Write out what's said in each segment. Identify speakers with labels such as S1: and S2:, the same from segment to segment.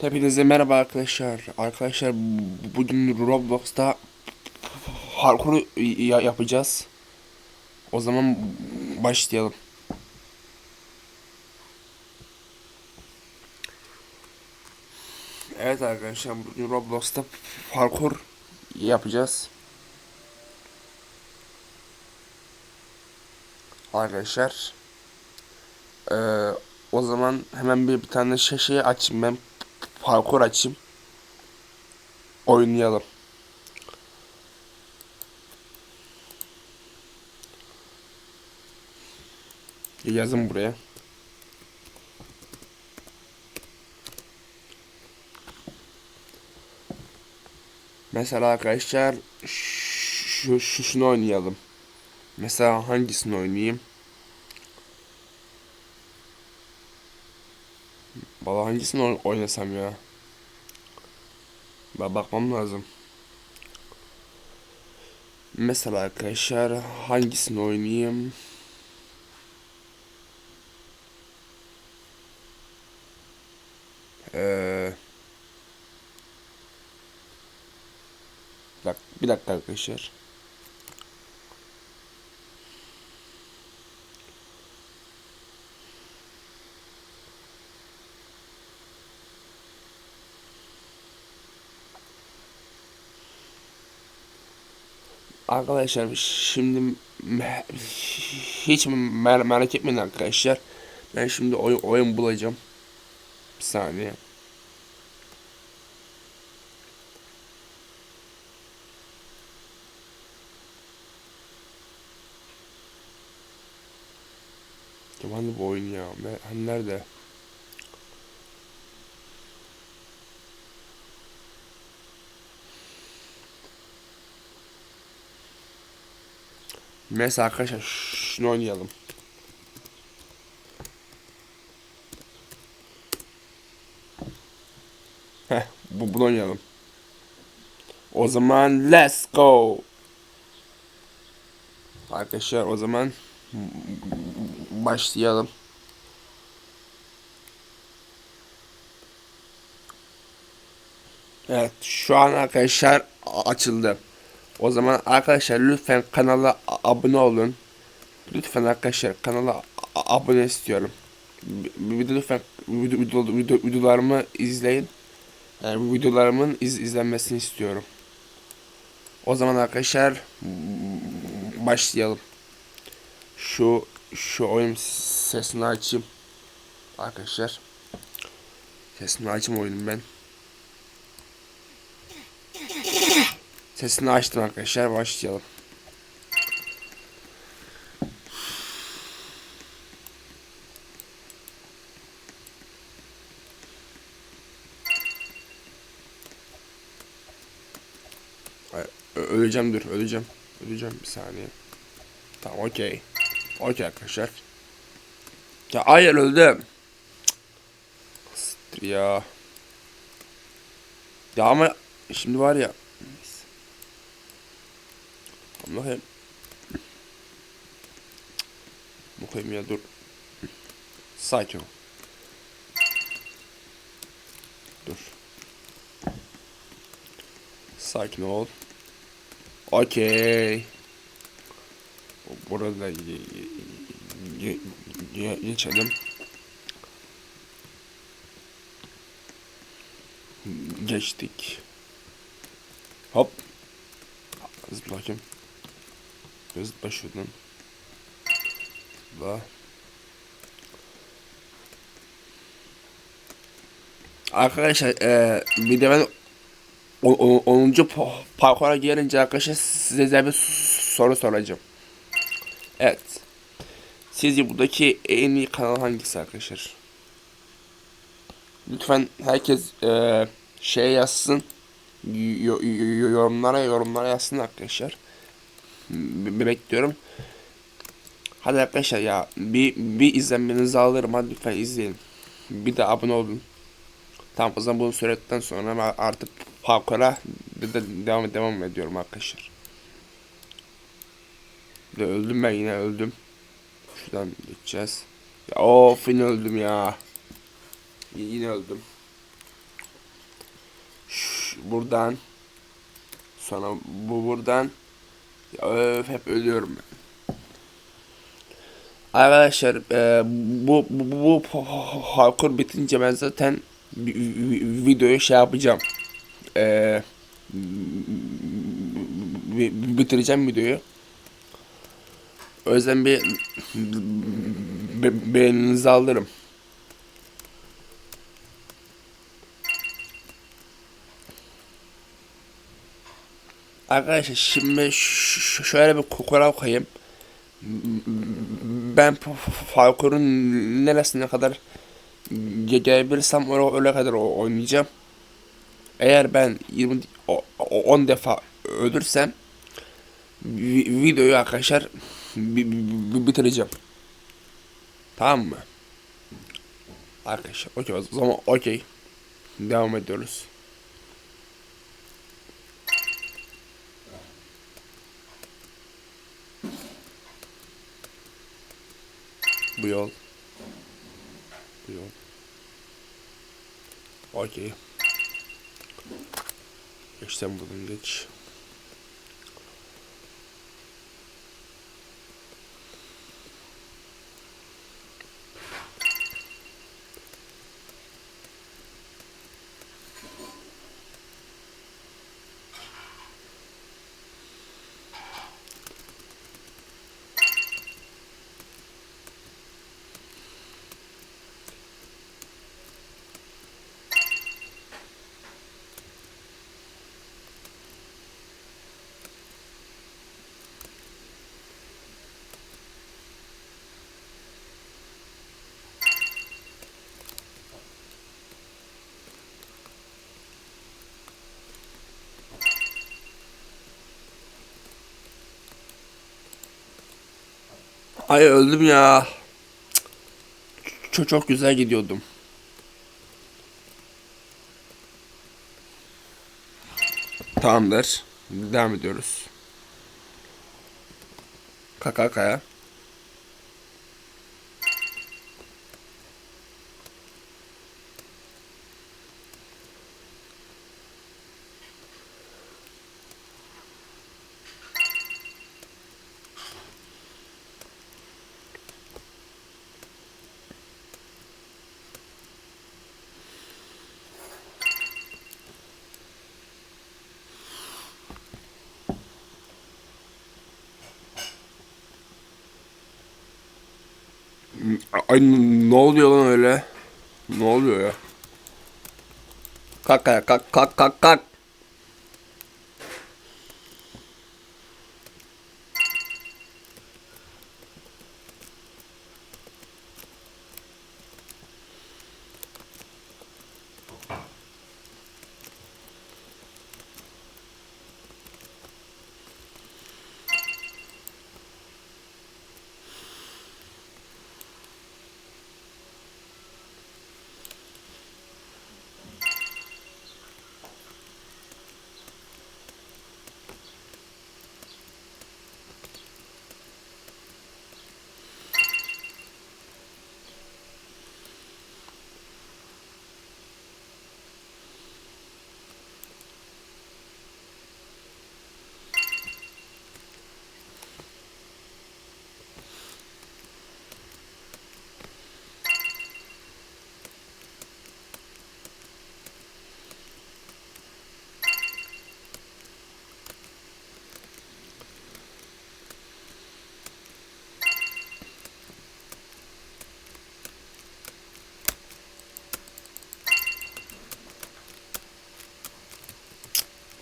S1: Hepinize merhaba arkadaşlar. Arkadaşlar bu- bugün Roblox'ta parkur ya- yapacağız. O zaman başlayalım. Evet arkadaşlar bugün Roblox'ta parkur yapacağız. Arkadaşlar eee, o zaman hemen bir, bir tane şey, şey açayım ben parkur açayım. Oynayalım. Yazın buraya. Mesela arkadaşlar şu, şu şunu oynayalım. Mesela hangisini oynayayım? Valla hangisini oyn- oynasam ya? Ben bakmam lazım. Mesela arkadaşlar hangisini oynayayım? Ee, bir dakika arkadaşlar. Arkadaşlar şimdi hiç mer merak etmeyin arkadaşlar. Ben şimdi oyun, oyun bulacağım. Bir saniye. Yaman bu oyun ya. Hani nerede? Mesela arkadaşlar şunu oynayalım. Heh, bu bunu oynayalım. O zaman let's go. Arkadaşlar o zaman başlayalım. Evet şu an arkadaşlar açıldı. O zaman arkadaşlar lütfen kanala abone olun. Lütfen arkadaşlar kanala abone istiyorum. Bir de lütfen video, video, video, videolarımı izleyin. Yani videolarımın iz, izlenmesini istiyorum. O zaman arkadaşlar başlayalım. Şu şu oyun sesini açayım. Arkadaşlar. Sesini açayım oyunun ben. Sesini açtım arkadaşlar. Başlayalım. Öleceğim dur. Öleceğim. Öleceğim bir saniye. Tamam okey. Okey arkadaşlar. Ya hayır öldüm. Siktir ya. Ya ama şimdi var ya. Allah'ım. Bakayım ya dur. Sakin ol. Dur. Sakin ol. Okey. Burada ge- ge- ge- geçelim. Geçtik. Hop. Zıpla bakayım. Zıpla şuradan. Zıpla. Arkadaşlar o, o, 10. pa- parkura gelince arkadaşlar size bir soru soracağım. Evet. Sizce buradaki en iyi kanal hangisi arkadaşlar? Lütfen herkes eee şey yazsın. Yo- yo- yorumlara yorumlara yazsın arkadaşlar. Bekliyorum. Hadi arkadaşlar ya bir bir izlenmenizi alırım hadi lütfen izleyin. Bir de abone olun. Tamam o zaman bunu söyledikten sonra artık parkura de, de, devam devam ediyorum arkadaşlar. De öldüm ben yine öldüm. Şuradan geçeceğiz. Ya of yine öldüm ya. Y- Yine öldüm. Şu- buradan sonra bu buradan Öf, hep ölüyorum ben. Arkadaşlar e, bu bu, bu, bu parkur bitince ben zaten vi- vi- videoyu şey yapacağım. E, bi- bitireceğim videoyu. O yüzden bir be- beğeninizi alırım. Arkadaşlar şimdi şöyle bir kural koyayım. Ben parkurun neresine kadar ge- gelebilirsem oraya, kadar oynayacağım. Eğer ben 20 o- o- 10 defa ölürsem vi- videoyu arkadaşlar bi- bi- bitireceğim. Tamam mı? Arkadaşlar okey o zaman okey. Devam ediyoruz. Yol. Bu yol. Okey. Geçten buradan geç. Ay öldüm ya. Çok çok güzel gidiyordum. Tamamdır. Devam ediyoruz. Kaka kaya. Ay ne oluyor lan öyle? Ne oluyor ya? Kalk kalk kalk kalk kalk.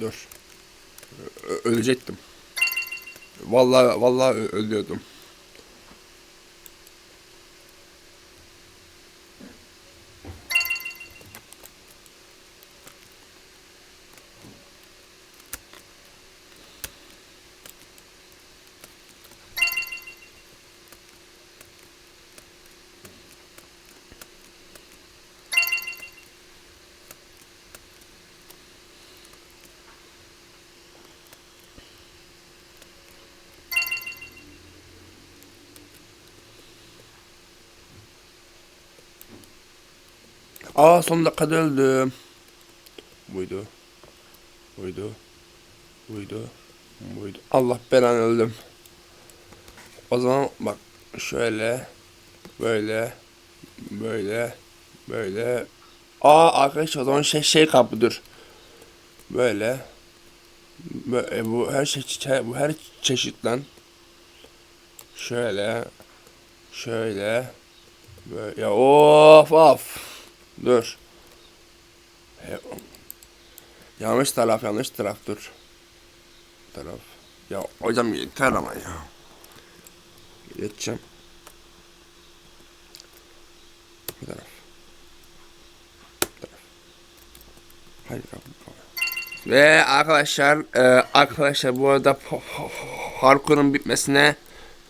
S1: Dur. Ölecektim. Vallahi vallahi ölüyordum. Aa son dakikada öldüm. Buydu. Buydu. Buydu. Buydu. Allah belanı öldüm. O zaman bak şöyle böyle böyle böyle Aa arkadaşlar o zaman şey şey kapıdır. Böyle Böyle, bu her şey bu her çeşit lan. Şöyle şöyle böyle ya of of dur. Yanlış taraf yanlış taraf dur. Taraf. Ya hocam yeter ama ya. Geçeceğim. Bu taraf. Bu taraf. Kapı. Ve arkadaşlar, e, arkadaşlar bu arada parkurun bitmesine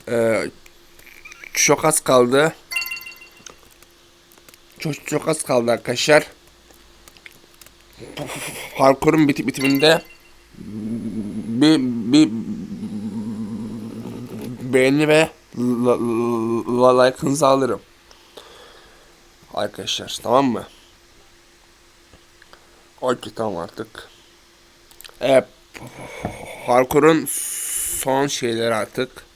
S1: e, çok az kaldı. Çok çok az kaldı arkadaşlar. Parkurun biti bitiminde bir bir beğeni ve like'ınızı alırım. Arkadaşlar tamam mı? Okey tamam artık. Evet. Parkurun son şeyleri artık.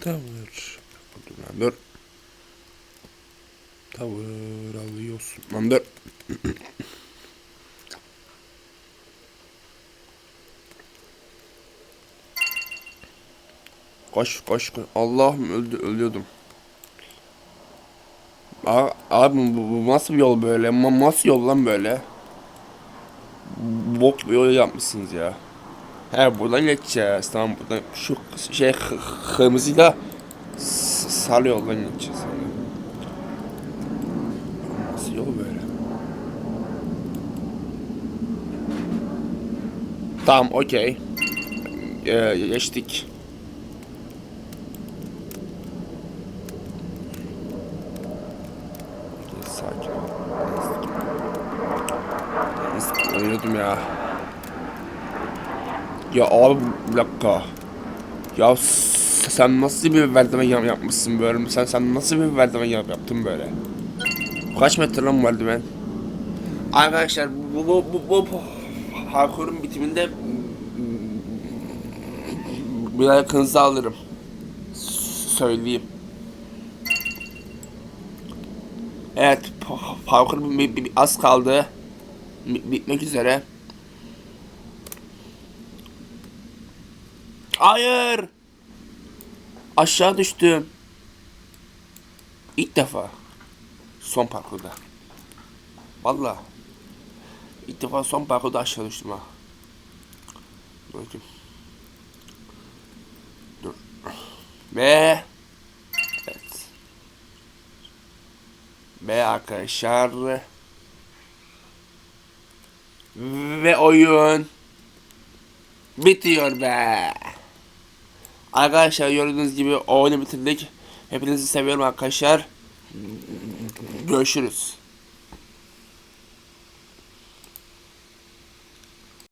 S1: Tavır. Dur lan dur. Tavır alıyorsun. Lan dur. Koş koş koş. Allah'ım öldü ölüyordum. Abi, abi bu, bu nasıl bir yol böyle? Ma- Nasıl yol lan böyle? Bok bir yol yapmışsınız ya. He buradan geçeceğiz. Tamam buradan şu şey kırmızıyla sarı yoldan geçeceğiz. Nasıl yol böyle? Tamam okey. Ee, geçtik. Sakin ol. Ölüyordum ya. Ya abi bir dakika. Ya sen nasıl bir merdiven yap yapmışsın böyle? Sen sen nasıl bir merdiven yap yaptın böyle? Kaç metre lan merdiven? Arkadaşlar bu bu bu bu, bu parkurun bitiminde bir yakınızı alırım. Söyleyeyim. Evet, pa- parkur az kaldı. Bi- bitmek üzere. Hayır. Aşağı düştüm. İlk defa. Son parkurda. Vallahi. İlk defa son parkurda aşağı düştüm ha. Bakayım. Dur. Ve evet. Ve arkadaşlar ve oyun bitiyor be. Arkadaşlar gördüğünüz gibi oyunu bitirdik. Hepinizi seviyorum arkadaşlar. Görüşürüz.